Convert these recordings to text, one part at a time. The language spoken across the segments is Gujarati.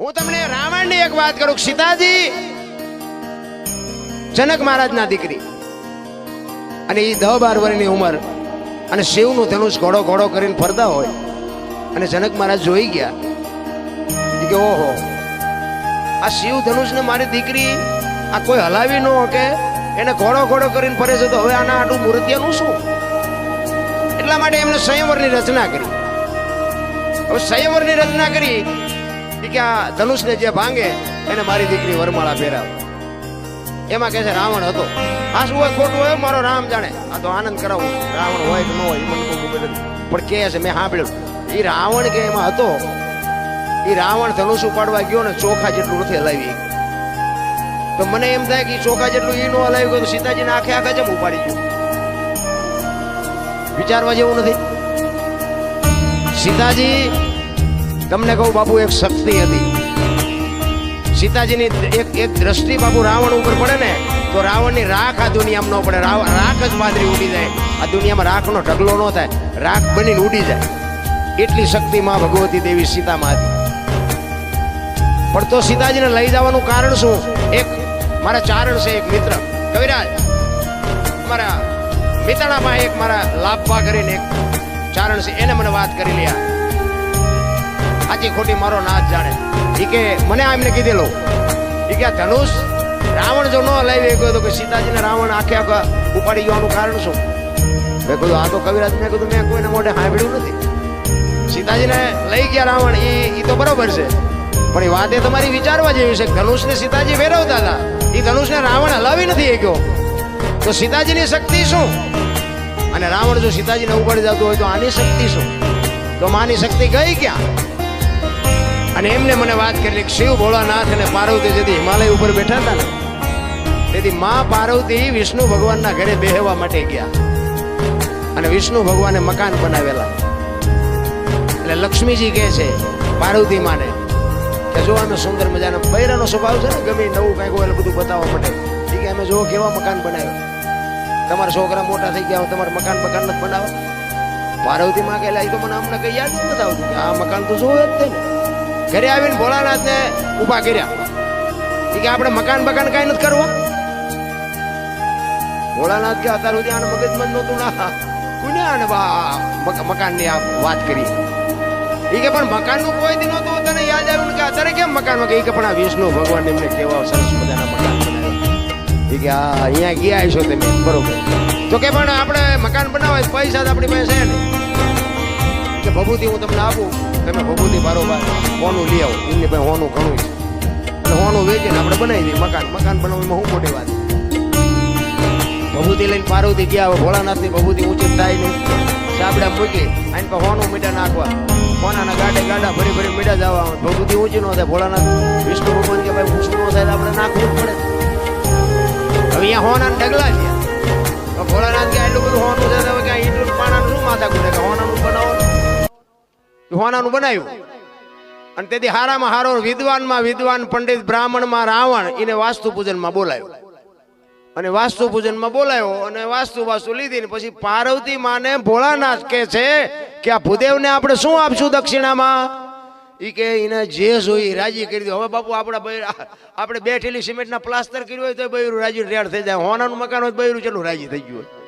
હું તમને રાવણની એક વાત કરું, સીતાજી, જનક મહારાજના દીકરી. અને એ દહ બાર વર્ષની ઉંમર અને શિવનું ધનુષ ઘોડો ઘોડો કરીને ફરતા હોય. અને જનક મહારાજ જોઈ ગયા. કે, ઓહો, આ શિવ ધનુષને મારી દીકરી આ કોઈ હલાવી ન કે એને ઘોડો ઘોડો કરીને ફરે છે તો હવે આના આટલું મૂર્તિયાનું શું? એટલા માટે એમને સંયમરની રચના કરી. હવે સંયમરની રચના કરી કે આ ધનુષને જે ભાંગે, એને મારી દીકરી વરમાળા પહેરાવ. એમાં કહે છે, રાવણ હતો. આ શું હોય, ખોટું હોય? મારો રામ જાણે. આ તો આનંદ કરાવું. રાવણ હોય કે ન હોય મને કોઈ ખબર પણ કહે છે, મેં સાંભળ્યું, એ રાવણ કે એમાં હતો, એ રાવણ ધનુષ ઉપાડવા ગયો ને ચોખા જેટલું નથી હલાવી તો મને એમ થાય કે ચોખા જેટલું એ ન હલાવી ગયો સીતાજીને આખે આખા જેમ ઉપાડી ગયું વિચારવા જેવું નથી. સીતાજી તમને કહું, બાપુ, એક શક્તિ હતી. સીતાજીની એક એક દ્રષ્ટિ બાપુ રાવણ ઉપર પડે ને, તો રાવણની રાખ આ દુનિયામાં ન પડે. રાખ જ પાદરી ઉડી જાય. આ દુનિયામાં રાખનો ઢગલો ન થાય. રાખ બનીને ઉડી જાય. એટલી શક્તિ માં ભગવતી દેવી સીતામાં હતી. પણ તો સીતાજીને લઈ જવાનું કારણ શું? એક, મારા ચારણ છે એક મિત્ર. કવિરાજ મારા મિત્રણામાં એક મારા લાભવા કરીને એક ચારણ છે, એને મને વાત કરી લ્યા. સાચી ખોટી મારો નાથ જાણે. એ કે મને આ એમને કીધેલું. એ કે આ ધનુષ રાવણ જો ન લઈ ગયો તો કે સીતાજીને રાવણ આખે આખા ઉપાડી જવાનું કારણ શું? મેં કીધું, આ તો કવિરાજ, મેં કીધું, મેં કોઈને મોઢે સાંભળ્યું નથી. સીતાજીને લઈ ગયા રાવણ એ એ તો બરોબર છે. પણ એ વાત એ તમારી વિચારવા જેવી છે. ધનુષને સીતાજી ફેરવતા હતા. એ ધનુષને રાવણ હલાવી નથી ગયો તો સીતાજીની શક્તિ શું? અને રાવણ જો સીતાજીને ઉપાડી જતું હોય તો આની શક્તિ શું? તો માની શક્તિ ગઈ ક્યાં? અને એમને મને વાત કરી કે શિવ ભોળાનાથ અને પાર્વતી જેથી હિમાલય ઉપર બેઠા હતા ને, તેથી મા પાર્વતી વિષ્ણુ ભગવાનના ઘરે બેહવા માટે ગયા. અને વિષ્ણુ ભગવાને મકાન બનાવેલા. એટલે લક્ષ્મીજી કહે છે, પાર્વતી માને, કે જો અમે સુંદર મજાના બૈરાનો સ્વભાવ છે ને, ગમે નવું કાંઈક હોય બધું બતાવવા માટે. કે અમે જો કેવા મકાન બનાવ્યું? તમારા છોકરા મોટા થઈ ગયા હોય, તમારે મકાન મકાન નથી બનાવવા? પાર્વતી માં કહેલા એ તો મને અમને કઈ યાદ નથી આવતું આ મકાન તો જોવે જ તે ને. ઘરે આવીને ભોળાનાથને ઊભા કર્યા. કે આપણે મકાન બકાન કાંઈ નથી કરવા ભોળાનાથ કે અત્યાર સુધી આને મગજમાં નહોતું ના. કોને આને મકાનની આ વાત કરી? ઈ કે પણ મકાનનું કોઈ દી નહોતું તને યાદ આવ્યું કે અત્યારે કેમ મકાનમાં કે કે પણ આ વિષ્ણુ ભગવાન એમને કેવા સરસ મજાના મકાન બનાવ્યા. કે આ અહીંયા ગયા છો તમે, બરોબર. તો કે પણ આપણે મકાન બનાવવા હોય પૈસા તો આપણી પાસે છે ને. કે ભભૂતિ હું તમને આપું. તમે ભભૂતિ બારોબાર હોનું લઈ આવો. એમની ભાઈ હોનું ઘણું છે. એટલે હોનું વેચીને આપણે બનાવી દઈએ મકાન. મકાન બનાવવામાં શું મોટી વાત? ભભૂતિ લઈને પાર્વતી ગયા હવે ભોળાનાથની ભભૂતિ ઊંચી થાય નહીં. ચાબડા મૂકી આઈને પર હોનું મીઠા નાખવા. હોનાના ગાડે ગાડા ભરી ભરી મીઠા જવા ભભૂતિ ઊંચી ન થાય, ભોળાનાથ વિષ્ણુ ભગવાન કે ભાઈ ઊંચું ન થાય આપણે નાખવું પડે. હવે અહીંયા હોના ઢગલા છે. ભોળાનાથ કે આટલું બધું હોનું છે હવે ક્યાં ઈંટનું પાણાનું શું માથા કુટે કે હોનાનું બનાવો? હોનાનું બનાવ્યું. અને તેથી હારામાં હારો વિદ્વાનમાં વિદ્વાન પંડિત બ્રાહ્મણમાં રાવણ એને વાસ્તુ પૂજનમાં બોલાયો અને વાસ્તુ પૂજનમાં બોલાયો અને વાસ્તુ વાસ્તુ લીધી પછી પાર્વતી માને ભોળાનાથ કે છે કે આ ભૂદેવને આપણે શું આપશું દક્ષિણામાં? એ કે એને જે જોઈ રાજી કરી દો હવે બાપુ આપણા આપણે બેઠેલી સિમેન્ટના પ્લાસ્ટર કર્યું હોય તો બૈરું રાજી રેડ થઈ જાય. હોનાનું મકાન હોય બૈરું ચેટલું રાજી થઈ ગયું હોય?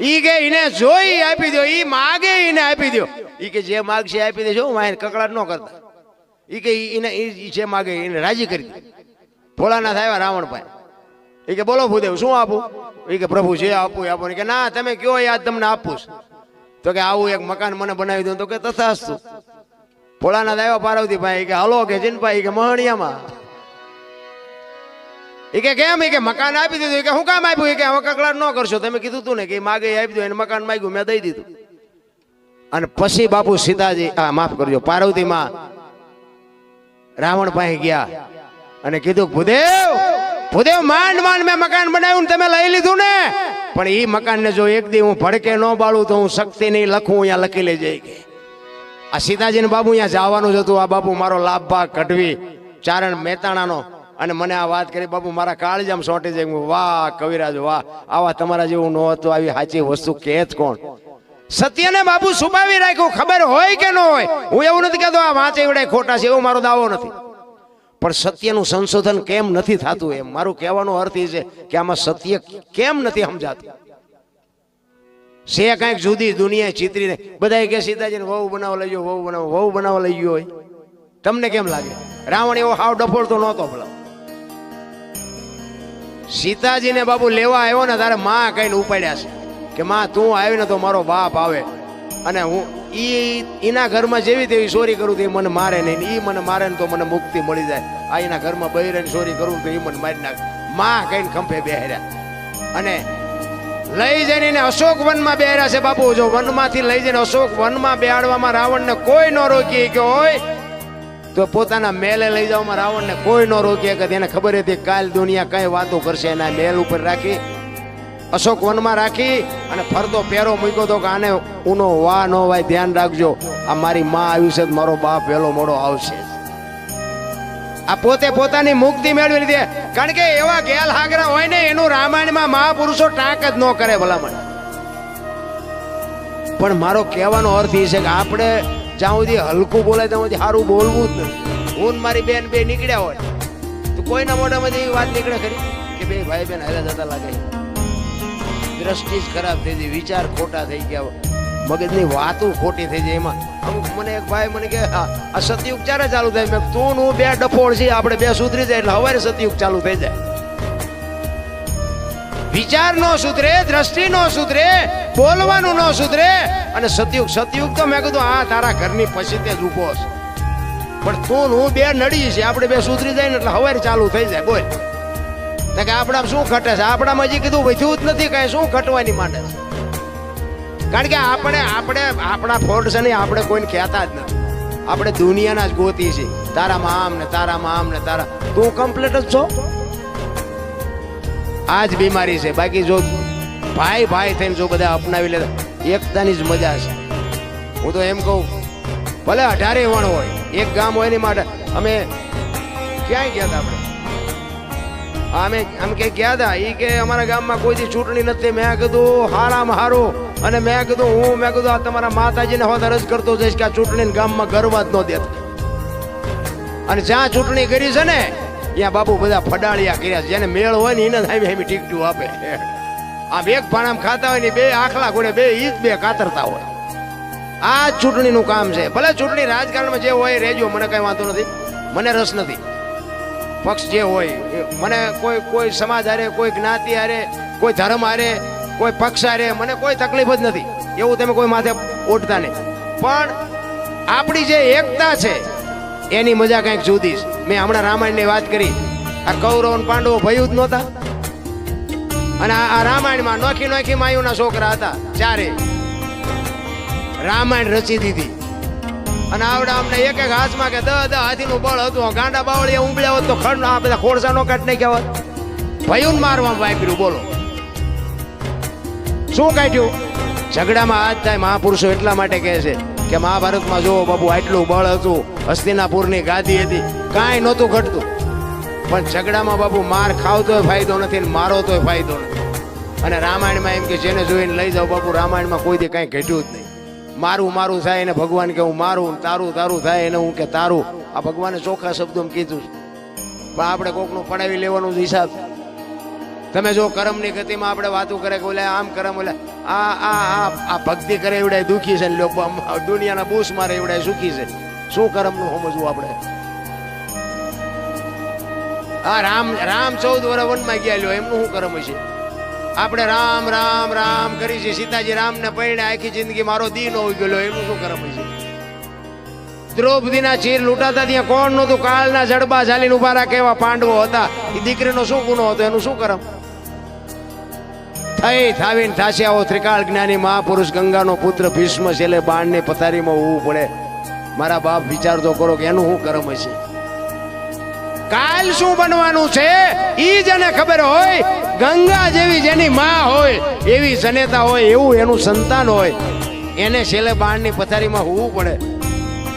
ઈ કે એને જોઈ આપી દો ઈ માગે એને આપી દો ઈ કે જે માગશે એ આપી દેજો માય કકડાટ ન કરતા. ઈ કે એને ઈ જે માગે એને રાજી કરી દે. ભોળાનાથ આવ્યા રાવણ એ કે બોલો ભૂદેવ, શું આપું? ઈ કે પ્રભુ જે આપું એ આપો. કે ના, તમે કયો યાદ તમને આપું તો કે આવું એક મકાન મને બનાવી દો તો કે તથાસ્તુ. ભોળાનાથ આવ્યા પાર્વતી ભાઈ કે હલો કે જીનભાઈ કે મહણિયામાં. ઈ કે કેમ? એ કે મકાન આપી દીધું. કે હું કામ આપ્યું? કે હવે કકડાટ ન કરશો. તમે કીધું તું ને કે માગે આપી દો. એને મકાન માંગ્યું, મેં દઈ દીધું. અને પછી બાપુ સીતાજી, આ માફ કરજો પાર્વતી માં રાવણ પાસે ગયા અને કીધું, ભૂદેવ ભૂદેવ, માંડ માંડ, મેં મકાન બનાવ્યું તમે લઈ લીધું ને. પણ એ મકાનને જો એક દી હું ભડકે ન બાળું તો હું શક્તિ નહીં લખું, અહીંયા લખી જઈ ગઈ આ સીતાજીને બાબુ અહીંયા જવાનું જ હતું. આ બાપુ મારો લાભ ભાગ કઢવી. ચારણ મહેતાણાનો અને મને આ વાત કરી બાપુ મારા કાળજામ સોંટી જાય વાહ, કવિરાજ, વાહ, આવા તમારા જેવું ન હતું, આવી સાચી વસ્તુ કે કોણ? સત્યને બાપુ છુપાવી રાખ્યું, ખબર હોય કે ન હોય? હું એવું નથી કહેતો, આ વાંચે એવડે ખોટા છે, એવો મારો દાવો નથી. પણ સત્યનું સંશોધન કેમ નથી થતું એમ? મારું કહેવાનો અર્થ એ છે કે આમાં સત્ય કેમ નથી સમજાતું? છે કાંઈક જુદી, દુનિયા ચિતરીને બધા કે, સીતાજીને વહુ બનાવવા લઈ ગયો વહુ બનાવો, વહુ બનાવવા લઈ ગયો હોય. તમને કેમ લાગે? રાવણ એવો હાવ ડફોળ તો નહોતો ભલા. સીતાજીને બાબુ લેવા આવ્યો ને તારે માં કઈને ઉપાડ્યા છે કે, માં, તું આવી ને તો મારો બાપ આવે અને હું એ એના ઘરમાં જેવી તેવી ચોરી કરું તો એ મને મારે નહીં એ મને મારે ને તો મને મુક્તિ મળી જાય. આ એના ઘરમાં બૈરાની ચોરી કરું તો એ મને મારી નાખે. માં કઈને ખંભે બેહર્યા. અને લઈ જઈને અશોક વનમાં બેહર્યા છે બાપુ. જો વનમાંથી લઈ જઈને અશોક વનમાં બેહાડવામાં રાવણને કોઈ ન રોકી કે હોય તો પોતાના મેલે લઈ જાવમાં રાવણને. કોઈ ન રોકી કે એને ખબર હતી કાલ દુનિયા કઈ વાતો કરશે. એના મેલ ઉપર રાખી, અશોક વનમાં રાખી અને ફરતો પેરો મૂક્યો તો કે આને ઉનો વા નો વાય, ધ્યાન રાખજો. આ મારી માં આવી છે મારો બાપ વહેલો મોડો આવશે. આ પોતે પોતાની મુક્તિ મેળવી લીધી. કારણ કે એવા ગેલ હાગરા હોય ને, એનું રામાયણમાં મહાપુરુષો ટાંક જ ન કરે ભલામણ. પણ મારો કહેવાનો અર્થ એ છે કે આપણે જ્યાં સુધી હલકું બોલાય ત્યાં સુધી સારું બોલવું જ નથી. હું મારી બેન બે નીકળ્યા હોય, તો કોઈના મોઢામાંથી એવી વાત નીકળે ખરી? કે બે ભાઈ બેન હારે જતા લાગે. દ્રષ્ટિ જ ખરાબ થઈ ગઈ, વિચાર ખોટા થઈ ગયા મગજની વાતો ખોટી થઈ જાય એમાં. અમુક મને એક ભાઈ મને કે આ સતયુગ ક્યારે ચાલુ થાય? મેં તું હું બે ડફોળ છીએ, આપણે બે સુધરી જાય, એટલે હવારે સતયુગ ચાલુ થઈ જાય. વિચાર નો સુધરે દ્રષ્ટિ નો સુધરે બોલવાનું નો સુધરે અને સતયુગ સતયુગ તો મેં કીધું આ તારા ઘરની પછી તે જ ઊભો છે. પણ તું, હું બે નડી છે, આપણે બે સુધરી જાય ને એટલે હવે ચાલુ થઈ જાય, બોલ. કે આપણા શું ઘટે છે? આપણામાં હજી કીધું વધ્યું જ નથી કાંઈ, શું ઘટવાની માંડે છે? કારણ કે આપણે આપણે, આપણા ફોલ્ટ છે ને આપણે કોઈને કહેતા જ નથી. આપણે દુનિયાના જ ગોતી છે તારામાં આમ ને તારામાં આમ ને તારા. તું કમ્પ્લીટ જ છો? આ જ બીમારી છે. બાકી જો ભાઈ ભાઈ થઈને જો બધા અપનાવી લે એકતાની જ મજા છે. હું તો એમ કહું, ભલે અઢારે વણ હોય, એક ગામ હોય ને માટે અમે ક્યાંય ગયા હતા આપણે? અમે આમ કે ગયા હતા એ કે અમારા ગામમાં કોઈથી ચૂંટણી નથી. મેં કીધું, હારામાં હારું. અને મેં કીધું, હું, મેં કીધું, આ તમારા માતાજીને હોત અરજ કરતો જઈશ કે આ ચૂંટણીને ગામમાં ગરવા જ ન દેત. અને જ્યાં ચૂંટણી કરી છે ને ત્યાં બાપુ બધા ફડાળિયા કર્યા જેને મેળ હોય ને એને સામે સામે ટીકટું આપે. આમ એક ભાણામ ખાતા હોય ને બે આખલા ઘોડે બે, ઈ બે કાતરતા હોય. આ ચૂંટણીનું કામ છે. ભલે ચૂંટણી રાજકારણમાં જે હોય રહેજો, મને કઈ વાંધો નથી. મને રસ નથી. પક્ષ જે હોય મને કોઈ કોઈ સમાજ હારે, કોઈ જ્ઞાતિ હારે, કોઈ ધર્મ હારે, કોઈ પક્ષ હારે, મને કોઈ તકલીફ જ નથી. એવું તમે કોઈ માથે ઓઢતા નહીં. પણ આપણી જે એકતા છે એની મજા કંઈક જુદી મેં હમણાં રામાયણની વાત કરી. આ કૌરવ પાંડવો ભયું જ નહોતા. અને આ રામાયણમાં નોખી નોખી માયુના છોકરા હતા, ચારે. રામાયણ રચી દીધી. અને આવડા અમને એક એક હાથમાં કે દહ દહ હાથીનું બળ હતું. ગાંડા બાવળિયા ઉંબળ્યા હોત તો ખંડ આ બધા ખોરસા નો કાઢ નહીં હોત. ભયું મારવા વાપર્યું, બોલો. શું કાઢ્યું? ઝઘડામાં આજ થાય મહાપુરુષો એટલા માટે કહે છે કે મહાભારતમાં જુઓ બાબુ આટલું બળ હતું. હસ્તિનાપુરની ગાદી હતી. કાંઈ નહોતું ઘટતું. પણ ઝઘડામાં બાબુ માર ખાવતોય ફાયદો નથી ને મારો તોય ફાયદો નથી. અને રામાયણમાં એમ કે જેને જોઈને લઈ જાઓ બાપુ, રામાયણમાં કોઈ દે કાંઈ ઘટ્યું જ નહીં. મારું મારું થાય એને ભગવાન કે હું મારું તારું તારું થાય એને હું કે તારું. આ ભગવાને ચોખ્ખા શબ્દોમાં કીધું છે. પણ આપણે કોકનું પડાવી લેવાનું જ હિસાબ. તમે જો કર્મની ગતિમાં આપણે વાતો કરે કે ઓલે આમ કરમ, ઓલે આ આ આ આ ભક્તિ કરે એવડાય દુખી છે ને લોકો દુનિયાના બૂસ મારે એવડાય સુખી છે. શું કર્મનું સમજવું આપણે? આ રામ રામ ચૌદ વર્ષ વનમાં ગયા લ્યો, એમનું શું કર્મ છે આપણે રામ રામ રામ કરી છે. સીતાજી રામને પૈણે આખી જિંદગી મારો દી નો હોય ગયેલો એમનું શું કર્મ છે દ્રૌપદીના ચીર લૂંટાતા ત્યાં કોણ નહોતું? કાળના જડબા ઝાલીને ઊભા રાખે એવા પાંડવો હતા. એ દીકરીનો શું ગુનો હતો? એનું શું કરમ? થઈ થાવીને થાશે આવો ત્રિકાળ જ્ઞાની મહાપુરુષ ગંગાનો પુત્ર ભીષ્મ છેલ્લે બાણની પથારીમાં હોવું પડે. મારા બાપ વિચાર તો કરો કે એનું શું કરમ હશે? કાલ શું બનવાનું છે? ઈ જેને ખબર હોય. ગંગા જેવી જેની માં હોય, એવી જનેતા હોય, એવું એનું સંતાન હોય, એને છેલ્લે બાણની પથારીમાં હોવું પડે.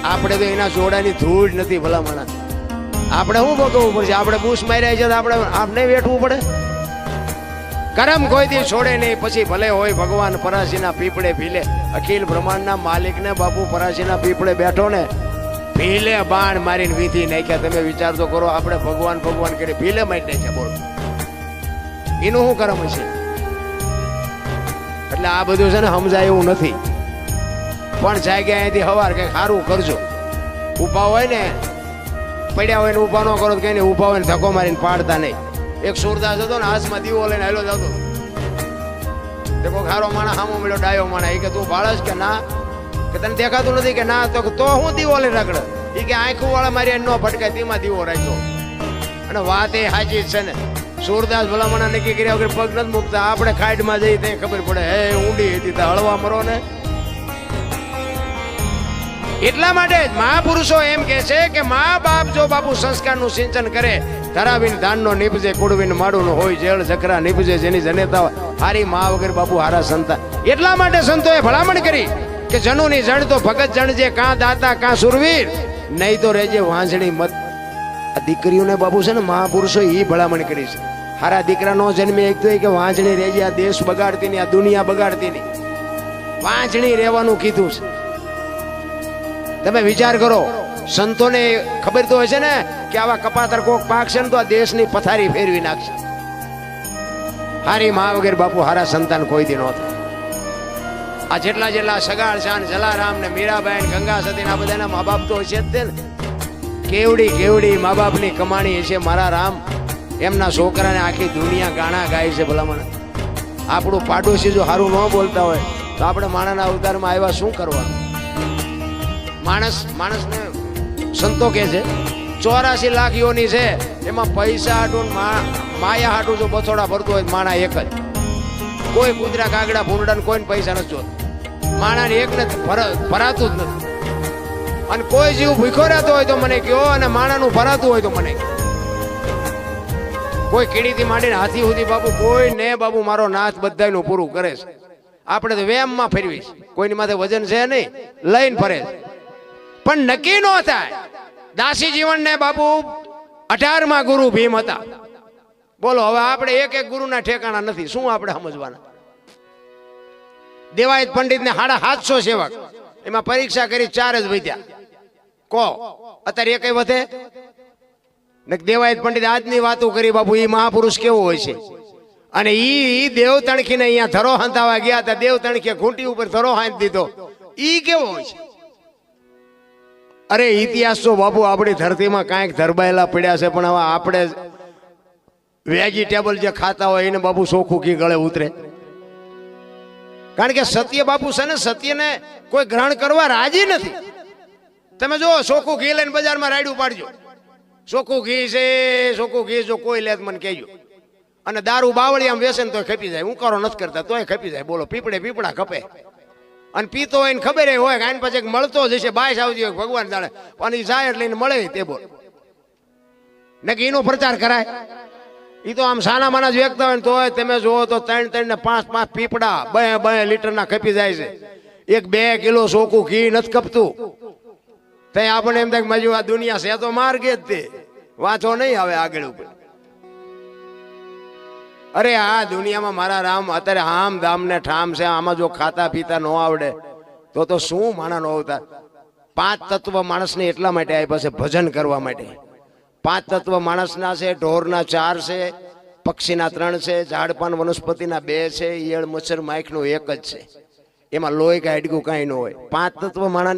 આપણે તો એના જોડાની ધૂળ નથી ભલામણા. આપણે શું ભોગવવું પડશે? આપણે બૂસ માર્યા છે આપણે આપણે વેઠવું પડે? કરમ કોઈ દી છોડે નહીં. પછી ભલે હોય ભગવાન પરાશીના પીપળે ભીલે. અખિલ બ્રહ્માંડના માલિકને બાપુ પરાશીના પીપળે બેઠો ને, ભીલે બાણ મારીને વીધી નાખ્યા. તમે વિચાર તો કરો, આપણે ભગવાન ભગવાન કરી ભીલે મારી નાખ્યા બોલો. એનું શું કરમ છે એટલે આ બધું છે ને સમજાય એવું નથી. પણ જાગ્યા અહીંથી હવાર કંઈક સારું કરજો. ઊભા હોય ને, પડ્યા હોય ને ઊભા ન કરો તો કઈ ઊભા હોય ને ધક્કો મારીને પાડતા નહીં. એક સુરદાસ હતો ને હાથમાં દીવો લઈને હેલો જતો તે કોઈ ખારો માણા હામો મળ્યો, ડાયો માણા એ કે, તું ભાળસ કે ના? કે તને દેખાતું નથી કે ના? તો તો હું દીવો લઈને રગડ? એ કે આંખું વાળા મારી ન ભટકાય, તેમાં દીવો રાખ્યો. અને વાત એ સાચી છે ને. સુરદાસ ભલામણા નક્કી કર્યા વગર પગ નથી મૂકતા. આપણે ખાડમાં જઈ તે ખબર પડે, હે, ઊંડી હતી, તો હળવા મરો ને. એટલા માટે જ મહાપુરુષો એમ કહે છે કે મા બાપ જો બાપુ સંસ્કારનું સિંચન કરે ધરાવીને દાનનો નીપજે કુડવીને માડું હોય, જેળ જકરા નીપજે, જેની જનેતા હારી મા વગર બાપુ હારા સંતા એટલા માટે સંતોએ ભલામણ કરી કે જનુની જણ તો ભગત જણજે કાં દાતા, કાં સુરવીર. નહીં તો રહેજે વાંસળી મત. આ દીકરીઓને બાપુ છે ને મહાપુરુષો એ ભલામણ કરી છે. હારા દીકરા નો જન્મે એક તો કે વાંચણી રહેજે, આ દેશ બગાડતી નહીં, આ દુનિયા બગાડતી નહીં. વાંચણી રહેવાનું કીધું છે. તમે વિચાર કરો, સંતોને ખબર તો હશે ને કે આવા કપાતર કોક પાકશે ને તો આ દેશની પથારી ફેરવી નાખશે. હારી મા વગેર બાપુ હારા સંતાન કોઈ દી ન થાય. આ જેટલા જેટલા સગાળ શાન જલારામ ને મીરાબાઈ ને ગંગા સતી આ બધાના મા બાપ તો હશે જ ને. કેવડી કેવડી મા બાપની કમાણી હશે મારા રામ. એમના છોકરાને આખી દુનિયા ગાણા ગાય છે ભલામણ. આપણું પાડોશી જો સારું ન બોલતા હોય, તો આપણે માણાના અવતારમાં આવ્યા શું કરવાનું? માણસ, માણસને સંતો કહે છે ચોરાસી લાખ યોની છે. એમાં પૈસા હાટું માયા હાટું જો બથોડા ભરતું હોય માણા એક જ. કોઈ કૂતરા કાગડા ભૂંડા કોઈને પૈસા નથી જોતા. માણાને એકને ભર- ભરાતું જ નથી. અને કોઈ જીવ ભૂખો રહેતો હોય તો મને કયો અને માણાનું ભરાતું હોય તો મને કહો. કોઈ કીડીથી માંડીને હાથી સુધી બાબુ કોઈ ને બાબુ મારો નાથ બધાનું પૂરું કરે છે. આપણે તો વેમમાં ફેરવીશ કોઈની માથે વજન છે નહીં. લઈને ફરે પણ નક્કી નો થાય. દાસી જીવન ને બાબુ અઢારમાં ગુરુ ભીમ હતા. બોલો, હવે આપણે એક એક ગુરુના ઠેકાણા નથી. શું આપણે સમજવાના? દેવાયત પંડિત ને સાડા સાતસો સેવક. એમાં પરીક્ષા કરી ચાર જ વધ્યા. કો? અત્યારે એક વધે? ને દેવાયત પંડિત આજની વાતો કરી, બાપુ એ મહાપુરુષ કેવો હોય છે? અને ઈ દેવ તણખીને અહીંયા ધરો હંતાવા ગયા હતા. દેવ તણખીએ ઘૂંટી ઉપર ધરો હાંધી દીધો. ઈ કેવો હોય છે? અરે, ઇતિહાસ તો બાપુ આપણી ધરતીમાં કાંઈક ધરબાયેલા પડ્યા છે, પણ હવે આપણે વેજીટેબલ જે ખાતા હોય એને બાપુ ચોખ્ખું ઘી ગળે ઉતરે. કારણ કે સત્ય બાપુ છે ને, સત્યને કોઈ ગ્રહણ કરવા રાજી નથી. તમે જો ચોખ્ખું ઘી લઈને બજારમાં રાયડું પાડજો. ચોખ્ખું ઘી છે ચોખ્ખું ઘી જો કોઈ લે મને કહેજો. અને દારૂ બાવળી આમ વેસે ને તો ખપી જાય. હું કરો નથી કરતા, તોય ખપી જાય. બોલો, પીપળે પીપળા ખપે. અને પીતો હોય ને ખબર હોય કે આને પછી મળતો જશે બાયસ આવતી હોય ભગવાન જાણે. પણ એ જાય એટલે મળે તે બોલ. ને કે એનો પ્રચાર કરાય. એ તો આમ સાના માના જ વ્યક્ત હોય ને તોય તમે જુઓ તો ત્રણ ત્રણ ને પાંચ પાંચ પીપડા બે બે લીટરના ખપી જાય છે. એક બે કિલો સોકું ઘી નથી કપતું. તે આપણને એમ થાય મજુ આ દુનિયા છે તો માર્ગે જ તે. વાંચો નહીં આવે આગળ ઉપર. અરે આ દુનિયામાં મારા રામ, અત્યારે આમ દામ ને ઠામ છે, આમાં જો ખાતા પીતા ન આવડે, તો તો શું માણા નો અવતાર પાંચ તત્વ માણસને એટલા માટે આપ્યા છે, ભજન કરવા માટે. પાંચ તત્વ માણસના છે, ઢોરના ચાર છે, પક્ષીના ત્રણ છે, ઝાડપાન વનસ્પતિના બે છે, ઈયળ, મચ્છર માઇકનું એક જ છે. એમાં લોહી કે હાડકું કાંઈ ન હોય. પાંચ તત્વ માણસ